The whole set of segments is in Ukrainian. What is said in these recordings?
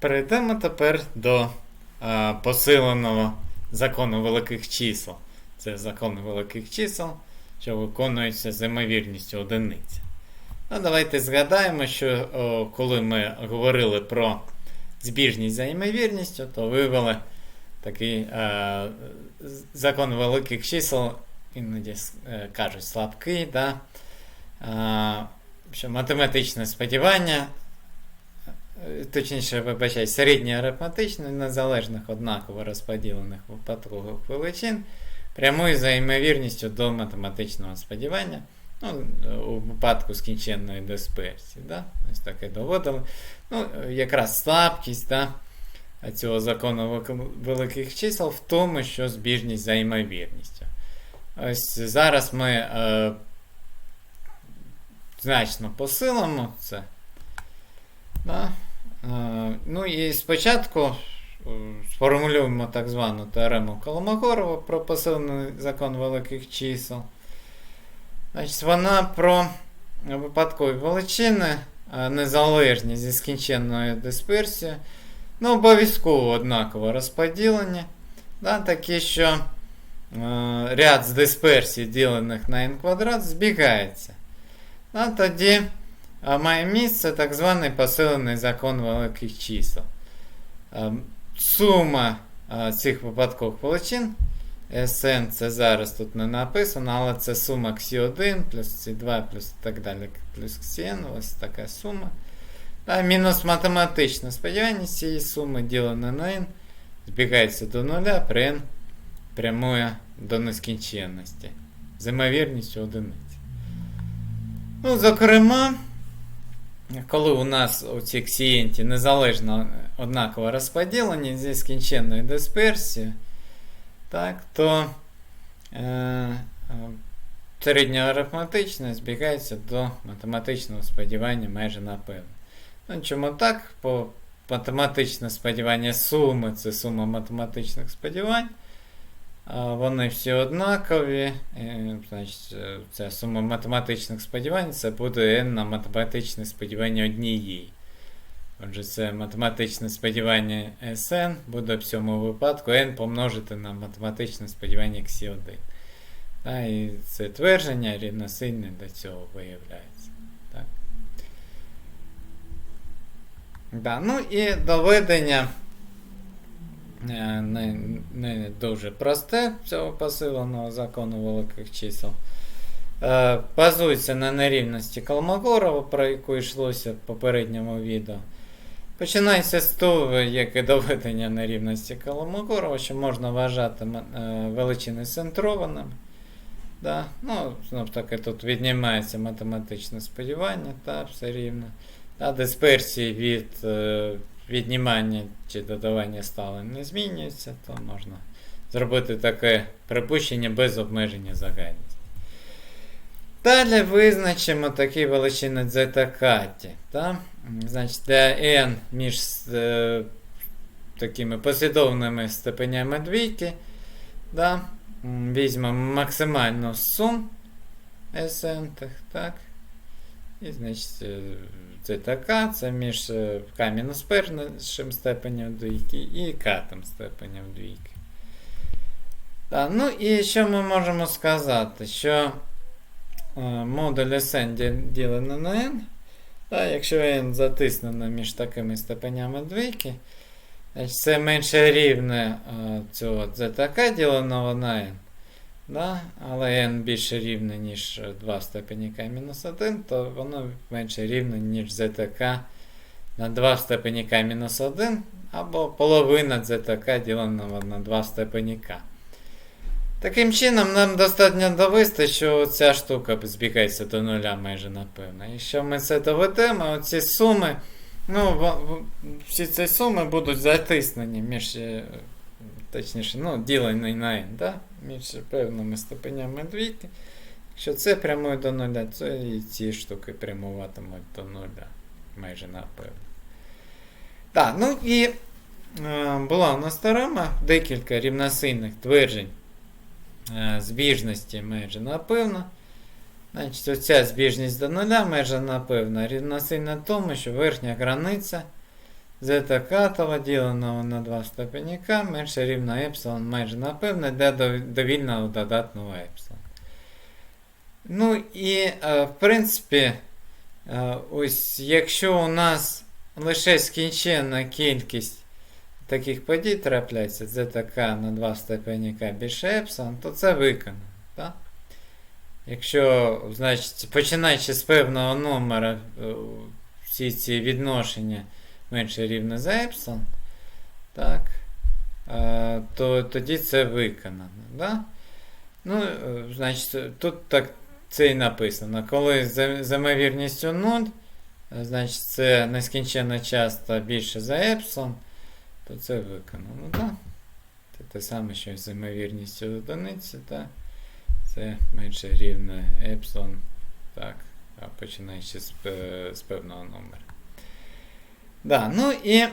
Перейдемо тепер до е, посиленого закону великих чисел. Це закон великих чисел, що виконується з ймовірністю одиниці. Ну, давайте згадаємо, що о, коли ми говорили про збіжність за ймовірністю, то вивели такий е, закон великих чисел, іноді е, кажуть слабкий, да? е, що математичне сподівання Точніше, вибачай, середнє арифметичне незалежних однаково розподілених випадкових величин прямує за ймовірністю до математичного сподівання. Ну, у випадку скінченної дисперсії. Да? Ось таке доводили. Ну, якраз слабкість да, цього закону великих чисел в тому, що збіжність за ймовірністю. Ось зараз ми е, значно посилимо це. Да? Е, Ну і спочатку е, сформулюємо так звану теорему Коломогорова про посилений закон великих чисел. Значить, вона про випадкові величини, е, незалежні зі скінченною дисперсією, ну, обов'язково однаково розподілені. Да, такі, що е, ряд з дисперсій, ділених на n квадрат, збігається. Да, тоді а має місце так званий посилений закон великих чисел. Сума цих випадкових величин, Sn це зараз тут не написано, але це сума Xi1 плюс Xi2 плюс так далі, плюс Xn, ось така сума. Та мінус математичне сподівання цієї суми ділене на n збігається до нуля, при n прямує до нескінченності. З ймовірністю одиниці. Ну, зокрема, коли у нас у цій ксієнті незалежно однаково розподілені зі скінченною дисперсією, так, то е, е, середньоарифметичне збігається до математичного сподівання майже напевно. Ну, чому так? Бо математичне сподівання суми це сума математичних сподівань. Вони всі однакові. Значить, е, ця сума математичних сподівань це буде n на математичне сподівання однієї. Отже, це математичне сподівання Sn буде в цьому випадку n помножити на математичне сподівання Xi1. Та, і це твердження рівносильне до цього виявляється. Так. Да, ну і доведення не, не дуже просте цього посиленого закону великих чисел. Е, Базується на нерівності Колмогорова, про яку йшлося в попередньому відео. Починається з того, як і доведення нерівності Колмогорова, що можна вважати е, величини центрованими. Да? Ну, знов таки тут віднімається математичне сподівання, та все рівно. Та дисперсії від е, віднімання чи додавання сталин не змінюються, то можна зробити таке припущення без обмеження загальності. Далі визначимо такі величини дзетакаті. Та? Значить, для n між е, такими послідовними степенями двійки. Візьмемо максимальну сум SN, так? І, значить, е, це така, це між е, k першим степенем двійки і катом степенем двійки. Так, ну і що ми можемо сказати? Що е, модуль SN ді- ділене на n, так, якщо n затиснено між такими степенями двійки, значить це менше рівне цього ZK діленого на n. Да? Але n більше рівне, ніж 2 в степені k-1, то воно менше рівне, ніж ZK на 2 в степені k-1, або половина ZK діленого на 2 в степені k. Таким чином, нам достатньо довести, що ця штука збігається до нуля майже напевно. Якщо ми це доведемо, оці суми, ну, всі ці суми будуть затиснені між, е, точніше, ну, ділені на n, да? Між певними степенями двійки. Якщо це прямує до нуля, то і ці штуки прямуватимуть до нуля майже напевно. Так, ну і е, була у нас теорема, декілька рівносильних тверджень е, збіжності майже напевно. Значить, оця збіжність до нуля майже напевно рівносильна тому, що верхня границя зета катова діленого на 2 в менше рівно епсилон майже напевне дов- довільного додатного епсилон. Ну і, е, в принципі, е, ось якщо у нас лише скінченна кількість таких подій трапляється, зета k на 2 в степені k більше епсилон, то це виконано. Так? Якщо, значить, починаючи з певного номера, е, всі ці відношення менше рівне за епсилон, так, е, то тоді це виконано. Да? Ну, е, значить, тут так це і написано. Коли за ймовірністю 0, е, значить це нескінченно часто більше за епсилон, то це виконано. Да? Це те саме, що з ймовірністю одиниці, так? Це менше рівне епсилон, так, починаючи з, з певного номера. Да, ну і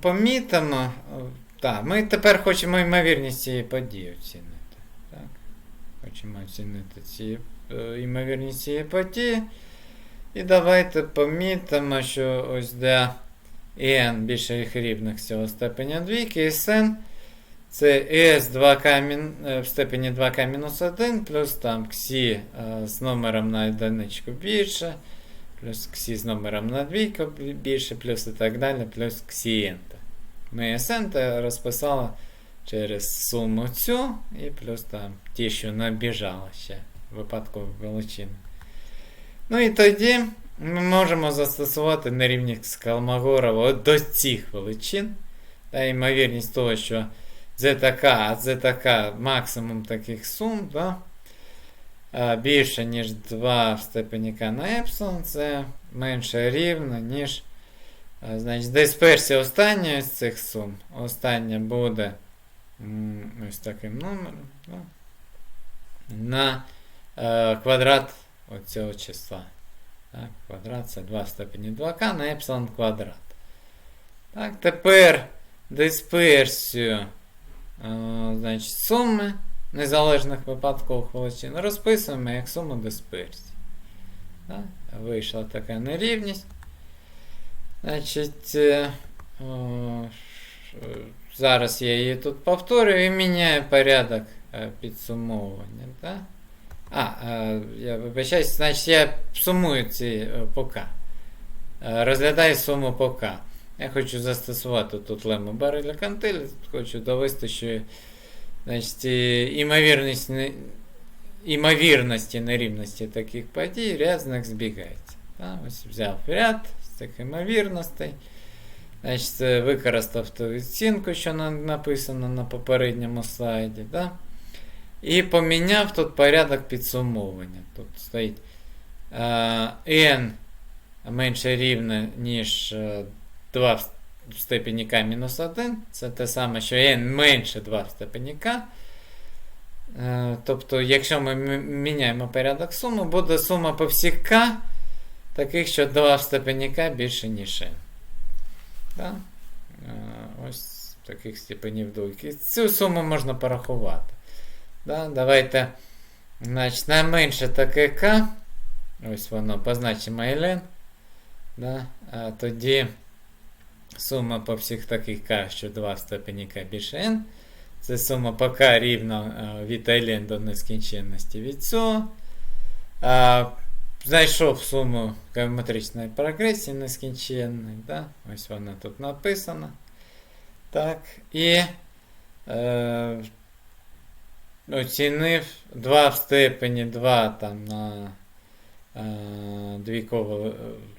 помітимо, о, так, ми тепер хочемо ймовірність цієї події оцінити. Так. Хочемо оцінити ці, е, ймовірність цієї події. І давайте помітимо, що ось для n більше їх рівних цього степеня двійки, і Sn це s 2k е, в степені 2k-1 плюс там ксі е, з номером на одиничку більше, плюс ксі з номером на двійку більше, плюс і так далі, плюс ксієнта. Ми SN розписали через суму цю і плюс там ті, що набіжали ще випадкові величини. Ну і тоді ми можемо застосувати нерівність з Калмагорова до цих величин. Та ймовірність того, що ZK, а ZK максимум таких сум, да? А, більше, ніж 2 в степені k на епсилон, це менше рівно, ніж значить, дисперсія останньої з цих сум. Остання буде ось таким номером. Да? На е, квадрат оцього числа. Так, квадрат це 2 в степені 2к на епсилон квадрат. Так, тепер дисперсію е, значить, суми незалежних випадкових величин розписуємо як суму дисперсії. Так, вийшла така нерівність. Значить, е, о, е, зараз я її тут повторюю і міняю порядок е, підсумовування. Так? А, я вибачаюсь, значить я сумую ці Е, Розглядаю суму по К. Я хочу застосувати тут лему бареля кантиль, хочу довести, що значить, і- імовірність, не- імовірності нерівності таких подій ряд з них збігається. Так, ось взяв ряд з цих імовірностей. Значить, е, використав ту відцінку, що на- написано на попередньому слайді. Да? І поміняв тут порядок підсумовування. Тут стоїть е, n менше рівне, ніж е, 2 в степені k мінус 1. Це те саме, що n менше 2 в степені k. Е, тобто, якщо ми міняємо порядок суми, буде сума по всіх k, таких, що 2 в степені k більше, ніж n. Да? Е, ось таких степенів двойки. Цю суму можна порахувати. Да? Давайте значить, найменше таке К. Ось воно позначимо ln. Да? А тоді сума по всіх таких К, що 2 в степені К більше n. Це сума по К рівно е, від ln до нескінченності від цього. А, знайшов суму геометричної прогресії нескінченної. Да? Ось вона тут написана. Так. І е, оцінив 2 в степені 2 там на е, двійковий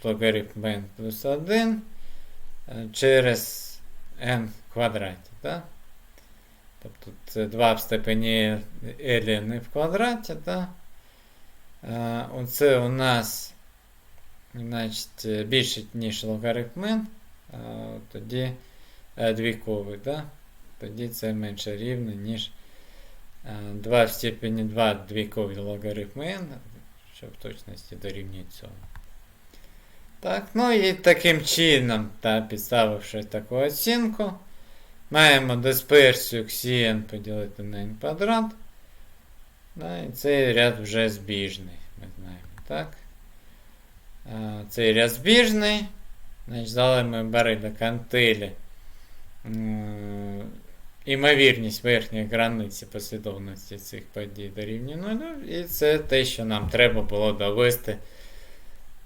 логарифм n плюс 1 е, через n квадраті. Да? Тобто це 2 в степені ln в квадраті. Да? Е, оце у нас значить, е, більше, ніж логарифм n. Е, тоді е, двійковий, да? тоді це менше рівне, ніж е, 2 в степені 2 двійковий логарифм n, що в точності дорівнює цьому. Так, ну і таким чином, та, підставивши таку оцінку, маємо дисперсію xn поділити на n квадрат. Да, і цей ряд вже збіжний, ми знаємо, так? Е, Цей ряд збіжний. Значить, дали ми бариля кантилі. Імовірність верхньої границі послідовності цих подій дорівнює нулю. І це те, що нам треба було довести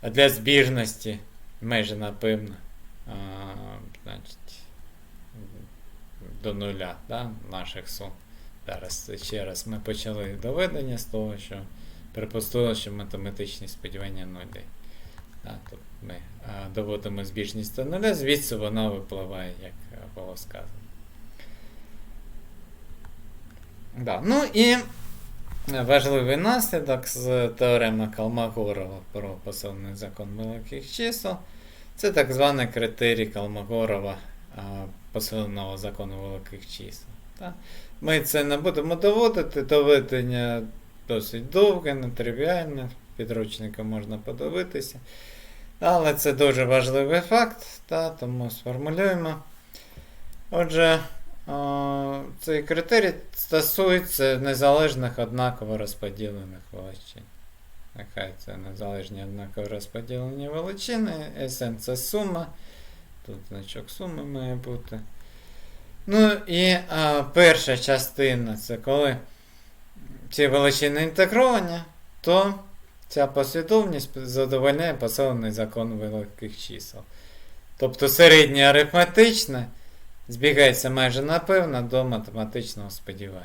для збіжності майже напевно. А, значить, до нуля да, наших сум. Зараз ще раз ми почали доведення з того, що припустили, що математичні сподівання нулі. Да, тут ми а, доводимо збіжність до нуля, звідси вона випливає, як було сказано. Да. Ну і важливий наслідок з теореми Калмагорова про посилений закон великих чисел. Це так званий критерій Калмагорова посиленого закону великих чисел. Ми це не будемо доводити, доведення досить довге, нетривіальне, підручника можна подивитися. Але це дуже важливий факт, тому сформулюємо. Отже, цей критерій стосується незалежних однаково розподілених величин. Нехай це незалежні однаково розподілені величини. SN це сума. Тут значок суми має бути. Ну і а, перша частина це коли ці величини інтегровані, то ця послідовність задовольняє посилений закон великих чисел. Тобто середнє арифметичне збігається майже напевно до математичного сподівання.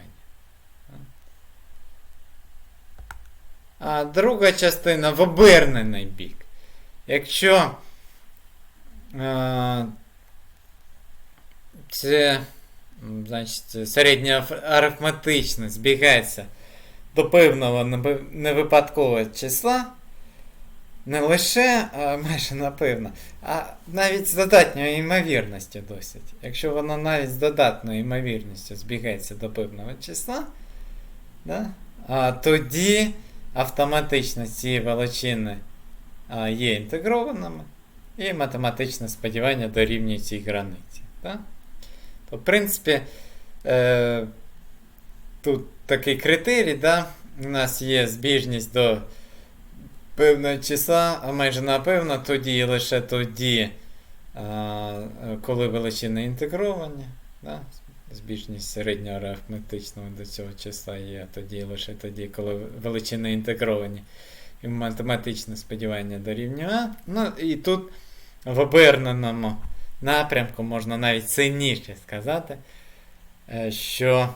А друга частина в обернений бік. Якщо е, це значить, середнє арифметичне збігається до певного невипадкового числа, не лише а, майже напевно, а навіть з додатньою ймовірністю досить. Якщо воно навіть з додатною ймовірністю збігається до певного числа, да, а, тоді автоматично ці величини а, є інтегрованими, і математичне сподівання дорівнює цій границі. Да? То, в принципі, е, тут такий критерій, да? у нас є збіжність до певного числа, а майже напевно тоді і лише тоді, коли величини інтегровані. Да? Збіжність середнього арифметичного до цього числа є тоді і лише тоді, коли величини інтегровані. І математичне сподівання дорівнює. Ну і тут в оберненому напрямку можна навіть сильніше сказати, е, що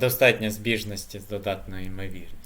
достатньо збіжності з додатною ймовірністю.